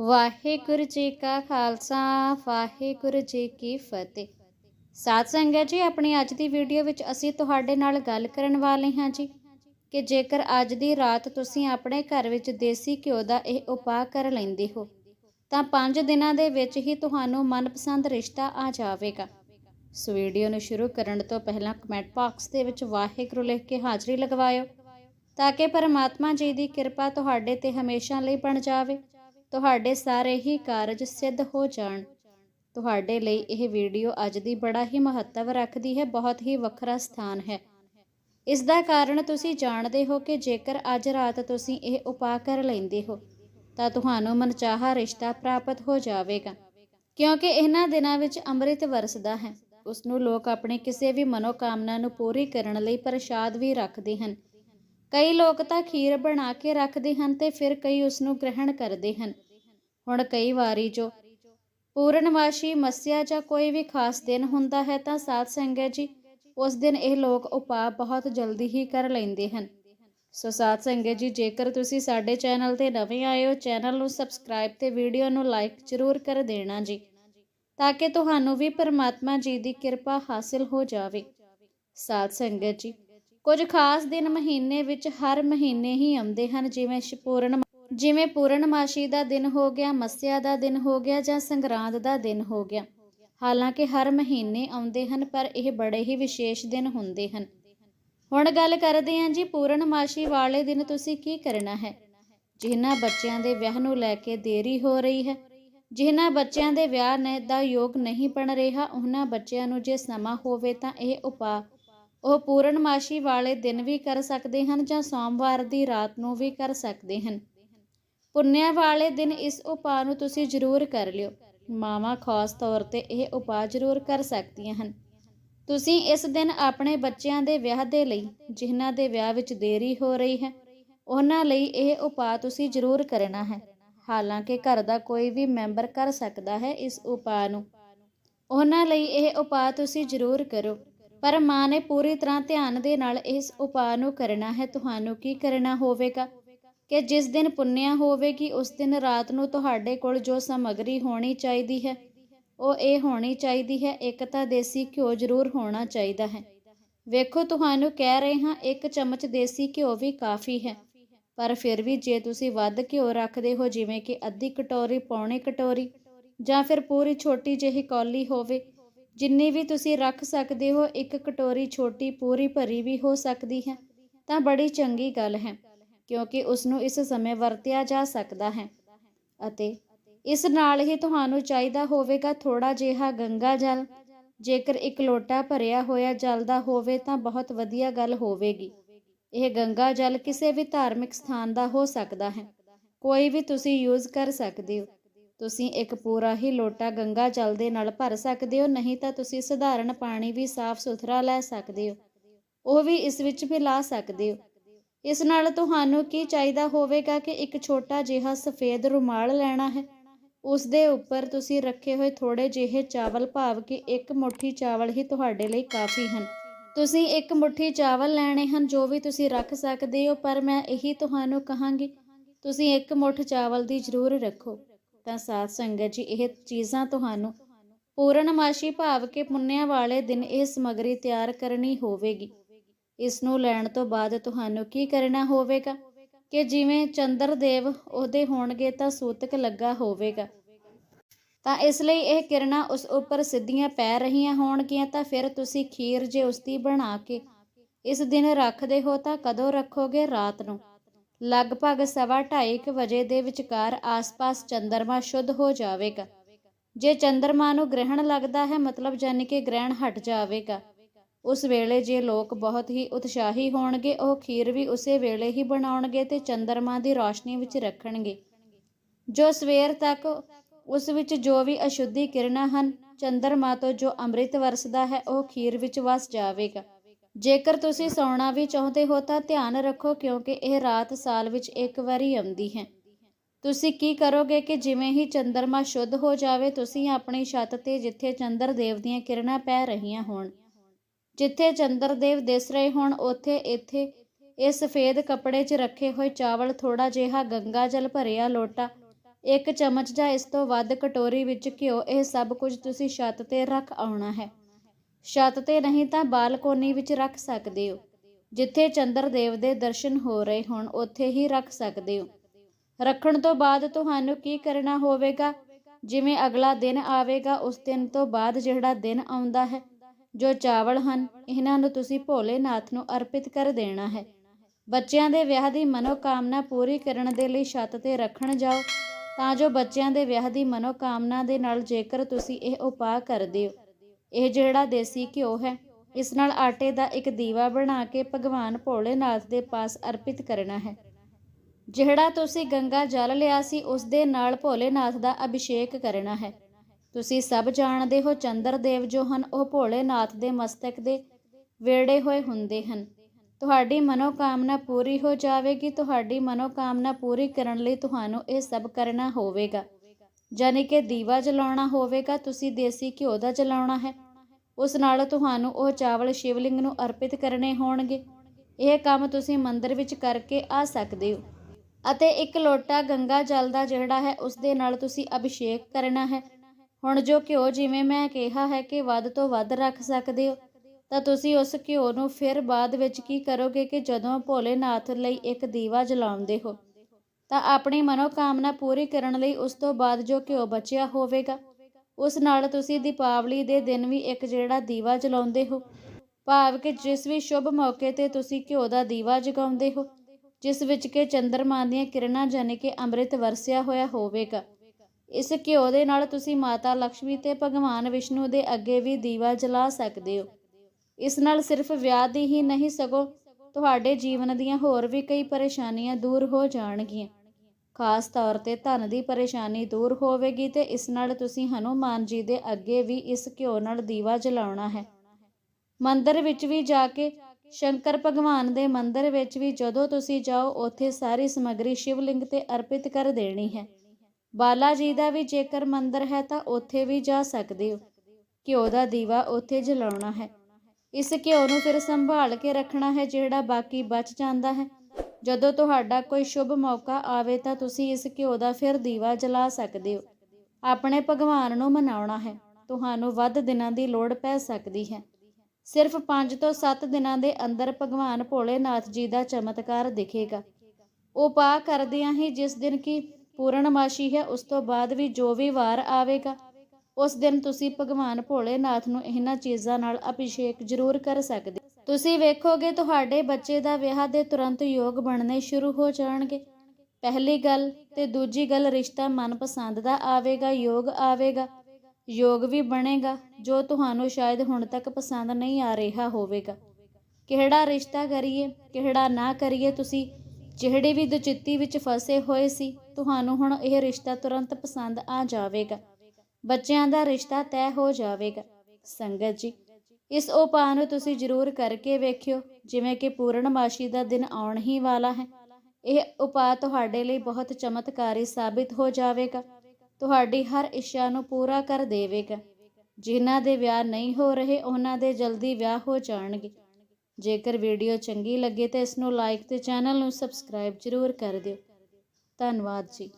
ਵਾਹਿਗੁਰੂ ਜੀ ਕਾ ਖਾਲਸਾ, ਵਾਹਿਗੁਰੂ ਜੀ ਕੀ ਫਤਿਹ। ਸਾਧ ਸੰਗਤ ਜੀ, ਆਪਣੀ ਅੱਜ ਦੀ ਵੀਡੀਓ ਵਿੱਚ ਅਸੀਂ ਤੁਹਾਡੇ ਨਾਲ ਗੱਲ ਕਰਨ ਵਾਲੇ ਹਾਂ ਜੀ ਕਿ ਜੇਕਰ ਅੱਜ ਦੀ ਰਾਤ ਤੁਸੀਂ ਆਪਣੇ ਘਰ ਵਿੱਚ ਦੇਸੀ ਘਿਓ ਦਾ ਇਹ ਉਪਾਅ ਕਰ ਲੈਂਦੇ ਹੋ, ਤਾਂ 5 ਦਿਨਾਂ ਦੇ ਵਿੱਚ ਹੀ ਤੁਹਾਨੂੰ ਮਨਪਸੰਦ ਰਿਸ਼ਤਾ ਆ ਜਾਵੇਗਾ। ਸੋ ਵੀਡੀਓ ਨੂੰ ਸ਼ੁਰੂ ਕਰਨ ਤੋਂ ਪਹਿਲਾਂ ਕਮੈਂਟ ਬਾਕਸ ਦੇ ਵਿੱਚ ਵਾਹਿਗੁਰੂ ਲਿਖ ਕੇ ਹਾਜ਼ਰੀ ਲਗਵਾਇਓ, ਤਾਂ ਕਿ ਪਰਮਾਤਮਾ ਜੀ ਦੀ ਕਿਰਪਾ ਤੁਹਾਡੇ ਤੇ ਹਮੇਸ਼ਾ ਲਈ ਬਣ ਜਾਵੇ। ਤੁਹਾਡੇ ਸਾਰੇ ਹੀ ਕਾਰਜ ਸਿੱਧ ਹੋ ਜਾਣ। ਤੁਹਾਡੇ ਲਈ ਇਹ ਵੀਡੀਓ ਅੱਜ ਦੀ ਬੜਾ ਹੀ ਮਹੱਤਵ ਰੱਖਦੀ ਹੈ, ਬਹੁਤ ਹੀ ਵੱਖਰਾ ਸਥਾਨ ਹੈ। ਇਸ ਦਾ ਕਾਰਨ ਤੁਸੀਂ ਜਾਣਦੇ ਹੋ ਕਿ ਜੇਕਰ ਅੱਜ ਰਾਤ ਤੁਸੀਂ ਇਹ ਉਪਾਅ ਕਰ ਲੈਂਦੇ ਹੋ, ਤਾਂ ਤੁਹਾਨੂੰ ਮਨਚਾਹਾ ਰਿਸ਼ਤਾ ਪ੍ਰਾਪਤ ਹੋ ਜਾਵੇਗਾ। ਕਿਉਂਕਿ ਇਹਨਾਂ ਦਿਨਾਂ ਵਿੱਚ ਅੰਮ੍ਰਿਤ ਵਰਸਦਾ ਹੈ। ਉਸ ਨੂੰ ਲੋਕ ਆਪਣੀ ਕਿਸੇ ਵੀ ਮਨੋਕਾਮਨਾ ਨੂੰ ਪੂਰੀ ਕਰਨ ਲਈ ਪ੍ਰਸ਼ਾਦ ਵੀ ਰੱਖਦੇ ਹਨ। ਕਈ ਲੋਕ ਤਾਂ ਖੀਰ ਬਣਾ ਕੇ ਰੱਖਦੇ ਹਨ ਤੇ ਫਿਰ ਕਈ ਉਸ ਨੂੰ ਗ੍ਰਹਿਣ ਕਰਦੇ ਹਨ। ਹੁਣ ਕਈ ਵਾਰੀ ਜੋ ਪੂਰਨਮਾਸ਼ੀ ਮੱਸਿਆ ਜਾਂ ਕੋਈ ਵੀ ਖਾਸ ਦਿਨ ਹੁੰਦਾ ਹੈ ਤਾਂ ਸਾਧ ਸੰਗਤ ਜੀ, ਉਸ ਦਿਨ ਇਹ ਲੋਕ ਉਪਾਅ ਬਹੁਤ ਜਲਦੀ ਹੀ ਕਰ ਲੈਂਦੇ ਹਨ। ਸੋ ਸਾਧ ਸੰਗਤ ਜੀ, ਜੇਕਰ ਤੁਸੀਂ ਸਾਡੇ ਚੈਨਲ ਤੇ ਨਵੇਂ ਆਏ ਹੋ, ਚੈਨਲ ਨੂੰ ਸਬਸਕ੍ਰਾਈਬ ਤੇ ਵੀਡੀਓ ਨੂੰ ਲਾਈਕ ਜ਼ਰੂਰ ਕਰ ਦੇਣਾ ਜੀ, ਤਾਂ ਕਿ ਤੁਹਾਨੂੰ ਵੀ ਪਰਮਾਤਮਾ ਜੀ ਦੀ ਕਿਰਪਾ ਹਾਸਿਲ ਹੋ ਜਾਵੇ। ਸਾਧ ਸੰਗਤ ਜੀ ਕੁਝ ਖਾਸ ਦਿਨ ਮਹੀਨੇ ਵਿੱਚ ਹਰ ਮਹੀਨੇ ਹੀ ਆਉਂਦੇ ਹਨ, ਜਿਵੇਂ ਸ਼ਪੂਰਨ ਜਿਵੇਂ ਪੂਰਨਮਾਸ਼ੀ ਦਾ ਦਿਨ ਹੋ ਗਿਆ, ਮੱਸਿਆ ਦਾ ਦਿਨ ਹੋ ਗਿਆ ਜਾਂ ਸੰਗਰਾਂਦ ਦਾ ਦਿਨ ਹੋ ਗਿਆ। ਹਾਲਾਂਕਿ ਹਰ ਮਹੀਨੇ ਆਉਂਦੇ ਹਨ, ਪਰ ਇਹ ਬੜੇ ਹੀ ਵਿਸ਼ੇਸ਼ ਦਿਨ ਹੁੰਦੇ ਹਨ। ਹੁਣ ਗੱਲ ਕਰਦੇ ਹਾਂ ਜੀ ਪੂਰਨਮਾਸ਼ੀ ਵਾਲੇ ਦਿਨ ਤੁਸੀਂ ਕੀ ਕਰਨਾ ਹੈ? ਜਿਨ੍ਹਾਂ ਬੱਚਿਆਂ ਦੇ ਵਿਆਹ ਨੂੰ ਲੈ ਕੇ ਦੇਰੀ ਹੋ ਰਹੀ ਹੈ, ਜਿਨ੍ਹਾਂ ਬੱਚਿਆਂ ਦੇ ਵਿਆਹ ਦਾ ਯੋਗ ਨਹੀਂ ਬਣ ਰਿਹਾ, ਉਹਨਾਂ ਬੱਚਿਆਂ ਨੂੰ ਜੇ ਸਮਾਂ ਹੋਵੇ ਤਾਂ ਇਹ ਉਪਾਅ ਉਹ ਪੂਰਨਮਾਸ਼ੀ ਵਾਲੇ ਦਿਨ ਵੀ ਕਰ ਸਕਦੇ ਹਨ ਜਾਂ ਸੋਮਵਾਰ ਦੀ ਰਾਤ ਨੂੰ ਵੀ ਕਰ ਸਕਦੇ ਹਨ। ਪੁੰਨਿਆ ਵਾਲੇ ਦਿਨ ਇਸ ਉਪਾਅ ਨੂੰ ਤੁਸੀਂ ਜ਼ਰੂਰ ਕਰ ਲਿਓ। ਮਾਵਾਂ ਖਾਸ ਤੌਰ ਤੇ ਇਹ ਉਪਾਅ ਜ਼ਰੂਰ ਕਰ ਸਕਦੀਆਂ ਹਨ। ਤੁਸੀਂ ਇਸ ਦਿਨ ਆਪਣੇ ਬੱਚਿਆਂ ਦੇ ਵਿਆਹ ਦੇ ਲਈ, ਜਿਨ੍ਹਾਂ ਦੇ ਵਿਆਹ ਵਿੱਚ ਦੇਰੀ ਹੋ ਰਹੀ ਹੈ, ਉਹਨਾਂ ਲਈ ਇਹ ਉਪਾਅ ਤੁਸੀਂ ਜ਼ਰੂਰ ਕਰਨਾ ਹੈ। ਹਾਲਾਂਕਿ ਘਰ ਦਾ ਕੋਈ ਵੀ ਮੈਂਬਰ ਕਰ ਸਕਦਾ ਹੈ ਇਸ ਉਪਾਅ ਨੂੰ। ਉਹਨਾਂ ਲਈ ਇਹ ਉਪਾਅ ਤੁਸੀਂ ਜ਼ਰੂਰ ਕਰੋ। ਪਰ ਮਾਂ ਨੇ ਪੂਰੀ ਤਰ੍ਹਾਂ ਧਿਆਨ ਦੇ ਨਾਲ ਇਸ ਉਪਾਅ ਨੂੰ ਕਰਨਾ ਹੈ। ਤੁਹਾਨੂੰ ਕੀ ਕਰਨਾ ਹੋਵੇਗਾ? ਕਿ ਜਿਸ ਦਿਨ ਪੁੰਨਿਆ ਹੋਵੇਗੀ, ਉਸ ਦਿਨ ਰਾਤ ਨੂੰ ਤੁਹਾਡੇ ਕੋਲ ਜੋ ਸਮੱਗਰੀ ਹੋਣੀ ਚਾਹੀਦੀ ਹੈ, ਉਹ ਇਹ ਹੋਣੀ ਚਾਹੀਦੀ ਹੈ, ਇੱਕ ਤਾਂ ਦੇਸੀ ਘਿਓ ਜ਼ਰੂਰ ਹੋਣਾ ਚਾਹੀਦਾ ਹੈ। ਵੇਖੋ, ਤੁਹਾਨੂੰ ਕਹਿ ਰਹੇ ਹਾਂ, ਇੱਕ ਚਮਚ ਦੇਸੀ ਘਿਓ ਵੀ ਕਾਫੀ ਹੈ। ਪਰ ਫਿਰ ਵੀ ਜੇ ਤੁਸੀਂ ਵੱਧ ਘਿਓ ਰੱਖਦੇ ਹੋ, ਜਿਵੇਂ ਕਿ ਅੱਧੀ ਕਟੋਰੀ, ਪੌਣੇ ਕਟੋਰੀ ਜਾਂ ਫਿਰ ਪੂਰੀ ਛੋਟੀ ਜਿਹੀ ਕੌਲੀ ਹੋਵੇ ਜਿੰਨੀ ਵੀ ਤੁਸੀਂ ਰੱਖ ਸਕਦੇ ਹੋ, ਇੱਕ ਕਟੋਰੀ ਛੋਟੀ ਪੂਰੀ ਭਰੀ ਵੀ ਹੋ ਸਕਦੀ ਹੈ, ਤਾਂ ਬੜੀ ਚੰਗੀ ਗੱਲ ਹੈ, ਕਿਉਂਕਿ ਉਸ ਨੂੰ ਇਸ ਸਮੇਂ ਵਰਤਿਆ ਜਾ ਸਕਦਾ ਹੈ। ਅਤੇ ਇਸ ਨਾਲ ਹੀ ਤੁਹਾਨੂੰ ਚਾਹੀਦਾ ਹੋਵੇਗਾ ਥੋੜਾ ਜਿਹਾ ਗੰਗਾ ਜਲ। ਜੇਕਰ ਇੱਕ ਲੋਟਾ ਭਰਿਆ ਹੋਇਆ ਜਲ ਦਾ ਹੋਵੇ, ਤਾਂ ਬਹੁਤ ਵਧੀਆ ਗੱਲ ਹੋਵੇਗੀ। ਇਹ ਗੰਗਾ ਜਲ ਕਿਸੇ ਵੀ ਧਾਰਮਿਕ ਸਥਾਨ ਦਾ ਹੋ ਸਕਦਾ ਹੈ। ਕੋਈ ਵੀ ਤੁਸੀਂ ਯੂਜ਼ ਕਰ ਸਕਦੇ ਹੋ। ਤੁਸੀਂ ਇੱਕ ਪੂਰਾ ਹੀ ਲੋਟਾ ਗੰਗਾ ਜਲ ਦੇ ਨਾਲ ਭਰ ਸਕਦੇ ਹੋ, ਨਹੀਂ ਤਾਂ ਤੁਸੀਂ ਸਧਾਰਨ ਪਾਣੀ ਵੀ ਸਾਫ਼ ਸੁਥਰਾ ਲੈ ਸਕਦੇ ਹੋ। ਉਹ ਵੀ ਇਸ ਵਿੱਚ ਮਿਲਾ ਸਕਦੇ ਹੋ। ਇਸ ਨਾਲ ਤੁਹਾਨੂੰ ਕੀ ਚਾਹੀਦਾ ਹੋਵੇਗਾ ਕਿ ਇੱਕ ਛੋਟਾ ਜਿਹਾ ਸਫੇਦ ਰੁਮਾਲ ਲੈਣਾ ਹੈ। ਉਸ ਦੇ ਉੱਪਰ ਤੁਸੀਂ ਰੱਖੇ ਹੋਏ ਥੋੜੇ ਜਿਹੇ ਚਾਵਲ, ਭਾਵ ਕਿ ਇੱਕ ਮੁਠੀ ਚਾਵਲ ਹੀ ਤੁਹਾਡੇ ਲਈ ਕਾਫੀ ਹਨ। ਤੁਸੀਂ ਇੱਕ ਮੁਠੀ ਚਾਵਲ ਲੈਣੇ ਹਨ, ਜੋ ਵੀ ਤੁਸੀਂ ਰੱਖ ਸਕਦੇ ਹੋ, ਪਰ ਮੈਂ ਇਹੀ ਤੁਹਾਨੂੰ ਕਹਾਂਗੀ, ਤੁਸੀਂ ਇੱਕ ਮੁੱਠ ਚਾਵਲ ਦੀ ਜ਼ਰੂਰ ਰੱਖੋ। ਤਾਂ ਸਾਧ ਸੰਗਤ ਜੀ, ਇਹ ਚੀਜ਼ਾਂ ਤੁਹਾਨੂੰ ਪੂਰਨਮਾਸ਼ੀ ਭਾਵ ਕੇ ਪੁੰਨਿਆ ਵਾਲੇ ਦਿਨ ਇਹ ਸਮਗਰੀ ਤਿਆਰ ਕਰਨੀ ਹੋਵੇਗੀ। ਇਸ ਨੂੰ ਲੈਣ ਤੋਂ ਬਾਅਦ ਤੁਹਾਨੂੰ ਕੀ ਕਰਨਾ ਹੋਵੇਗਾ? ਕਿ ਜਿਵੇਂ ਚੰਦਰ ਦੇਵ ਉਹਦੇ ਹੋਣਗੇ ਤਾਂ ਸੂਤਕ ਲੱਗਾ ਹੋਵੇਗਾ। ਤਾਂ ਇਸ ਲਈ ਇਹ ਕਿਰਨਾਂ ਉਸ ਉੱਪਰ ਸਿੱਧੀਆਂ ਪੈ ਰਹੀਆਂ ਹੋਣਗੀਆਂ ਤਾਂ ਫਿਰ ਤੁਸੀਂ ਖੀਰ ਜੇ ਉਸ ਦੀ ਬਣਾ ਕੇ ਇਸ ਦਿਨ ਰੱਖਦੇ ਹੋ ਤਾਂ ਕਦੋਂ ਰੱਖੋਗੇ? ਰਾਤ ਨੂੰ। ਲਗਭਗ ਸਵਾ ਢਾਈ ਕੁ ਵਜੇ ਦੇ ਵਿਚਕਾਰ ਆਸ-ਪਾਸ ਚੰਦਰਮਾ ਸ਼ੁੱਧ ਹੋ ਜਾਵੇਗਾ। ਜੇ ਚੰਦਰਮਾ ਨੂੰ ਗ੍ਰਹਿਣ ਲੱਗਦਾ ਹੈ, ਮਤਲਬ ਜਾਨੀ ਕਿ ਗ੍ਰਹਿਣ ਹਟ ਜਾਵੇਗਾ। ਉਸ ਵੇਲੇ ਜੇ ਲੋਕ ਬਹੁਤ ਹੀ ਉਤਸ਼ਾਹੀ ਹੋਣਗੇ, ਉਹ ਖੀਰ ਵੀ ਉਸੇ ਵੇਲੇ ਹੀ ਬਣਾਉਣਗੇ ਤੇ ਚੰਦਰਮਾ ਦੀ ਰੌਸ਼ਨੀ ਵਿੱਚ ਰੱਖਣਗੇ। ਜੋ ਸਵੇਰ ਤੱਕ ਉਸ ਵਿੱਚ ਜੋ ਵੀ ਅਸ਼ੁੱਧੀ ਕਿਰਨਾਂ ਹਨ, ਚੰਦਰਮਾ ਤੋਂ ਜੋ ਅੰਮ੍ਰਿਤ ਵਰਸਦਾ ਹੈ, ਉਹ ਖੀਰ ਵਿੱਚ ਵਸ ਜਾਵੇਗਾ। ਜੇਕਰ ਤੁਸੀਂ ਸੌਣਾ ਵੀ ਚਾਹੁੰਦੇ ਹੋ ਤਾਂ ਧਿਆਨ ਰੱਖੋ ਕਿਉਂਕਿ ਇਹ ਰਾਤ ਸਾਲ ਵਿੱਚ ਇੱਕ ਵਾਰੀ ਆਉਂਦੀ ਹੈ। ਤੁਸੀਂ ਕੀ ਕਰੋਗੇ ਕਿ ਜਿਵੇਂ ਹੀ ਚੰਦਰਮਾ ਸ਼ੁੱਧ ਹੋ ਜਾਵੇ, ਤੁਸੀਂ ਆਪਣੀ ਛੱਤ ਤੇ ਜਿੱਥੇ ਚੰਦਰ ਦੇਵ ਦੀਆਂ ਕਿਰਨਾਂ ਪੈ ਰਹੀਆਂ ਹੋਣ, ਜਿੱਥੇ ਚੰਦਰ ਦੇਵ ਦਿਸ ਰਹੇ ਹੋਣ, ਉੱਥੇ ਇੱਥੇ ਇਹ ਸਫੇਦ ਕੱਪੜੇ 'ਚ ਰੱਖੇ ਹੋਏ ਚਾਵਲ ਥੋੜਾ ਜਿਹਾ ਗੰਗਾ ਜਲ ਭਰਿਆ ਲੋਟਾ, ਇੱਕ ਚਮਚ ਜਾਂ ਇਸ ਤੋਂ ਵੱਧ ਕਟੋਰੀ ਵਿੱਚ ਘਿਓ, ਇਹ ਸਭ ਕੁਝ ਤੁਸੀਂ ਛੱਤ ਤੇ ਰੱਖ ਆਉਣਾ ਹੈ। ਛੱਤ ਤੇ ਨਹੀਂ ਤਾਂ ਬਾਲਕੋਨੀ ਵਿੱਚ ਰੱਖ ਸਕਦੇ ਹੋ। ਜਿੱਥੇ ਚੰਦਰ ਦੇਵ ਦੇ ਦਰਸ਼ਨ ਹੋ ਰਹੇ ਹੋਣ, ਉੱਥੇ ਹੀ ਰੱਖ ਸਕਦੇ ਹੋ। ਰੱਖਣ ਤੋਂ ਬਾਅਦ ਤੁਹਾਨੂੰ ਕੀ ਕਰਨਾ ਹੋਵੇਗਾ? ਜਿਵੇਂ ਅਗਲਾ ਦਿਨ ਆਵੇਗਾ, ਉਸ ਦਿਨ ਤੋਂ ਬਾਅਦ ਜਿਹੜਾ ਦਿਨ ਆਉਂਦਾ ਹੈ, ਜੋ ਚਾਵਲ ਹਨ, ਇਹਨਾਂ ਨੂੰ ਤੁਸੀਂ ਭੋਲੇਨਾਥ ਨੂੰ ਅਰਪਿਤ ਕਰ ਦੇਣਾ ਹੈ। ਬੱਚਿਆਂ ਦੇ ਵਿਆਹ ਦੀ ਮਨੋਕਾਮਨਾ ਪੂਰੀ ਕਰਨ ਦੇ ਲਈ ਛੱਤ ਤੇ ਰੱਖਣ ਜਾਓ, ਤਾਂ ਜੋ ਬੱਚਿਆਂ ਦੇ ਵਿਆਹ ਦੀ ਮਨੋਕਾਮਨਾ ਦੇ ਨਾਲ ਜੇਕਰ ਤੁਸੀਂ ਇਹ ਉਪਾਅ ਕਰਦੇ ਹੋ। ਇਹ ਜਿਹੜਾ ਦੇਸੀ ਘਿਓ ਹੈ, ਇਸ ਨਾਲ ਆਟੇ ਦਾ ਇੱਕ ਦੀਵਾ ਬਣਾ ਕੇ ਭਗਵਾਨ ਭੋਲੇਨਾਥ ਦੇ ਪਾਸ ਅਰਪਿਤ ਕਰਨਾ ਹੈ। ਜਿਹੜਾ ਤੁਸੀਂ ਗੰਗਾ ਜਲ ਲਿਆ ਸੀ, ਉਸ ਦੇ ਨਾਲ ਭੋਲੇਨਾਥ ਦਾ ਅਭਿਸ਼ੇਕ ਕਰਨਾ ਹੈ। ਤੁਸੀਂ ਸਭ ਜਾਣਦੇ ਹੋ ਚੰਦਰ ਦੇਵ ਜੋ ਹਨ, ਉਹ ਭੋਲੇਨਾਥ ਦੇ ਮਸਤਕ ਦੇ ਵੇੜੇ ਹੋਏ ਹੁੰਦੇ ਹਨ। ਤੁਹਾਡੀ ਮਨੋਕਾਮਨਾ ਪੂਰੀ ਹੋ ਜਾਵੇਗੀ, ਤੁਹਾਡੀ ਮਨੋਕਾਮਨਾ ਪੂਰੀ ਕਰਨ ਲਈ ਤੁਹਾਨੂੰ ਇਹ ਸਭ ਕਰਨਾ ਹੋਵੇਗਾ। ਯਾਨੀ ਕਿ ਦੀਵਾ ਜਲਾਉਣਾ ਹੋਵੇਗਾ, ਤੁਸੀਂ ਦੇਸੀ ਘਿਓ ਦਾ ਜਲਾਉਣਾ ਹੈ। ਉਸ ਨਾਲ ਤੁਹਾਨੂੰ ਉਹ ਚਾਵਲ ਸ਼ਿਵਲਿੰਗ ਨੂੰ ਅਰਪਿਤ ਕਰਨੇ ਹੋਣਗੇ। ਇਹ ਕੰਮ ਤੁਸੀਂ ਮੰਦਿਰ ਵਿੱਚ ਕਰਕੇ ਆ ਸਕਦੇ ਹੋ। ਅਤੇ ਇੱਕ ਲੋਟਾ ਗੰਗਾ ਜਲ ਦਾ ਜਿਹੜਾ ਹੈ ਉਸ ਦੇ ਨਾਲ ਤੁਸੀਂ ਅਭਿਸ਼ੇਕ ਕਰਨਾ ਹੈ। ਹੁਣ ਜੋ ਘਿਓ ਜਿਵੇਂ ਮੈਂ ਕਿਹਾ ਹੈ ਕਿ ਵੱਧ ਤੋਂ ਵੱਧ ਰੱਖ ਸਕਦੇ ਹੋ, ਤਾਂ ਤੁਸੀਂ ਉਸ ਘਿਓ ਨੂੰ ਫਿਰ ਬਾਅਦ ਵਿੱਚ ਕੀ ਕਰੋਗੇ ਕਿ ਜਦੋਂ ਭੋਲੇਨਾਥ ਲਈ ਇੱਕ ਦੀਵਾ ਜਲਾਉਂਦੇ ਹੋ। ਤਾਂ ਆਪਣੀ ਮਨੋਕਾਮਨਾ ਪੂਰੀ ਕਰਨ ਲਈ ਉਸ ਤੋਂ ਬਾਅਦ ਜੋ ਘਿਓ ਬਚਿਆ ਹੋਵੇਗਾ। ਉਸ ਨਾਲ ਤੁਸੀਂ ਦੀਪਾਵਲੀ ਦੇ ਦਿਨ ਵੀ ਇੱਕ ਜਿਹੜਾ ਦੀਵਾ ਜਲਾਉਂਦੇ ਹੋ। ਭਾਵ ਕਿ ਜਿਸ ਵੀ ਸ਼ੁਭ ਮੌਕੇ ਤੇ ਤੁਸੀਂ ਘਿਓ ਦਾ ਦੀਵਾ ਜਗਾਉਂਦੇ ਹੋ, ਜਿਸ ਵਿੱਚ ਕਿ ਚੰਦਰਮਾ ਦੀਆਂ ਕਿਰਨਾਂ ਜਾਨੀ ਕਿ ਅੰਮ੍ਰਿਤ ਵਰਸਿਆ ਹੋਇਆ ਹੋਵੇਗਾ। ਇਸ ਘਿਓ ਦੇ ਨਾਲ ਤੁਸੀਂ ਮਾਤਾ ਲక్ష్ਮੀ ਤੇ ਭਗਵਾਨ ਵਿਸ਼ਨੂੰ ਦੇ ਅੱਗੇ ਵੀ ਦੀਵਾ ਜਲਾ ਸਕਦੇ ਹੋ। ਇਸ ਨਾਲ ਸਿਰਫ ਵਿਆਹ ਦੀ ਹੀ ਨਹੀਂ ਸਗੋਂ ਤੁਹਾਡੇ ਜੀਵਨ ਦੀਆਂ ਹੋਰ ਵੀ ਕਈ ਪਰੇਸ਼ਾਨੀਆਂ ਦੂਰ ਹੋ ਜਾਣਗੀਆਂ। ਖਾਸ ਤੌਰ ਤੇ ਧਨ ਦੀ ਪਰੇਸ਼ਾਨੀ ਦੂਰ ਹੋਵੇਗੀ ਤੇ ਇਸ ਨਾਲ ਤੁਸੀਂ ਹਨੂਮਾਨ ਜੀ ਦੇ ਅੱਗੇ ਵੀ ਇਸ ਘਿਓ ਨਾਲ ਦੀਵਾ ਜਲਾਉਣਾ ਹੈ। ਮੰਦਰ ਵਿੱਚ ਵੀ ਜਾ ਕੇ ਸ਼ੰਕਰ ਭਗਵਾਨ ਦੇ ਮੰਦਰ ਵਿੱਚ ਵੀ ਜਦੋਂ ਤੁਸੀਂ ਜਾਓ, ਉੱਥੇ ਸਾਰੀ ਸਮੱਗਰੀ ਸ਼ਿਵਲਿੰਗ ਤੇ ਅਰਪਿਤ ਕਰ ਦੇਣੀ ਹੈ। ਬਾਲਾ ਜੀ ਦਾ ਵੀ ਜੇਕਰ ਮੰਦਰ ਹੈ ਤਾਂ ਉੱਥੇ ਵੀ ਜਾ ਸਕਦੇ ਹੋ। ਘਿਓ ਦਾ ਦੀਵਾ ਉੱਥੇ ਜਲਾਉਣਾ ਹੈ। ਇਸ ਘਿਓ ਨੂੰ ਫਿਰ ਸੰਭਾਲ ਕੇ ਰੱਖਣਾ ਹੈ, ਜਿਹੜਾ ਬਾਕੀ ਬਚ ਜਾਂਦਾ ਹੈ। ਜਦੋਂ ਤੁਹਾਡਾ ਕੋਈ ਸ਼ੁਭ ਮੌਕਾ ਆਵੇ ਤਾਂ ਤੁਸੀਂ ਇਸ ਘਿਓ ਦਾ ਫਿਰ ਦੀਵਾ ਜਲਾ ਸਕਦੇ ਹੋ। ਆਪਣੇ ਭਗਵਾਨ ਨੂੰ ਮਨਾਉਣਾ ਹੈ। ਤੁਹਾਨੂੰ ਵੱਧ ਦਿਨਾਂ ਦੀ ਲੋੜ ਪੈ ਸਕਦੀ ਹੈ। ਸਿਰਫ 5 ਤੋਂ 7 ਦਿਨਾਂ ਦੇ ਅੰਦਰ ਭਗਵਾਨ ਭੋਲੇਨਾਥ ਜੀ ਦਾ ਚਮਤਕਾਰ ਦਿਖੇਗਾ। ਉਪਾਅ ਕਰਦਿਆਂ ਹੀ ਜਿਸ ਦਿਨ ਕੀ ਪੂਰਨਮਾਸ਼ੀ ਹੈ, ਉਸ ਤੋਂ ਬਾਅਦ ਵੀ ਜੋ ਵੀ ਵਾਰ ਆਵੇਗਾ, ਉਸ ਦਿਨ ਤੁਸੀਂ ਭਗਵਾਨ ਭੋਲੇਨਾਥ ਨੂੰ ਇਹਨਾਂ ਚੀਜ਼ਾਂ ਨਾਲ ਅਭਿਸ਼ੇਕ ਜ਼ਰੂਰ ਕਰ ਸਕਦੇ ਤੁਸੀਂ ਵੇਖੋਗੇ ਤੁਹਾਡੇ ਬੱਚੇ ਦਾ ਵਿਆਹ ਦੇ ਤੁਰੰਤ ਯੋਗ ਬਣਨੇ ਸ਼ੁਰੂ ਹੋ ਜਾਣਗੇ। ਪਹਿਲੀ ਗੱਲ ਤੇ ਦੂਜੀ ਗੱਲ, ਰਿਸ਼ਤਾ ਮਨਪਸੰਦ ਦਾ ਆਵੇਗਾ, ਯੋਗ ਆਵੇਗਾ। ਯੋਗ ਵੀ ਬਣੇਗਾ, ਜੋ ਤੁਹਾਨੂੰ ਸ਼ਾਇਦ ਹੁਣ ਤੱਕ ਪਸੰਦ ਨਹੀਂ ਆ ਰਿਹਾ ਹੋਵੇਗਾ। ਕਿਹੜਾ ਰਿਸ਼ਤਾ ਕਰੀਏ, ਕਿਹੜਾ ਨਾ ਕਰੀਏ, ਤੁਸੀਂ ਜਿਹੜੇ ਵੀ ਦੁਚਿੱਤੀ ਵਿੱਚ ਫਸੇ ਹੋਏ ਸੀ, ਤੁਹਾਨੂੰ ਹੁਣ ਇਹ ਰਿਸ਼ਤਾ ਤੁਰੰਤ ਪਸੰਦ ਆ ਜਾਵੇਗਾ। ਬੱਚਿਆਂ ਦਾ ਰਿਸ਼ਤਾ ਤੈਅ ਹੋ ਜਾਵੇਗਾ। ਸੰਗਤ ਜੀ ਇਸ ਉਪਾਅ ਨੂੰ ਤੁਸੀਂ ਜ਼ਰੂਰ ਕਰਕੇ ਵੇਖਿਓ, ਜਿਵੇਂ ਕਿ ਪੂਰਨਮਾਸ਼ੀ ਦਾ ਦਿਨ ਆਉਣ ਹੀ ਵਾਲਾ ਹੈ। ਇਹ ਉਪਾਅ ਤੁਹਾਡੇ ਲਈ ਬਹੁਤ ਚਮਤਕਾਰੀ ਸਾਬਿਤ ਹੋ ਜਾਵੇਗਾ। ਤੁਹਾਡੀ ਹਰ ਇੱਛਾ ਨੂੰ ਪੂਰਾ ਕਰ ਦੇਵੇਗਾ। ਜਿਨ੍ਹਾਂ ਦੇ ਵਿਆਹ ਨਹੀਂ ਹੋ ਰਹੇ, ਉਹਨਾਂ ਦੇ ਜਲਦੀ ਵਿਆਹ ਹੋ ਜਾਣਗੇ। ਜੇਕਰ ਵੀਡੀਓ ਚੰਗੀ ਲੱਗੇ ਤਾਂ ਇਸ ਨੂੰ ਲਾਈਕ ਤੇ ਚੈਨਲ ਨੂੰ ਸਬਸਕ੍ਰਾਈਬ ਜ਼ਰੂਰ ਕਰ ਦਿਓ। ਧੰਨਵਾਦ ਜੀ।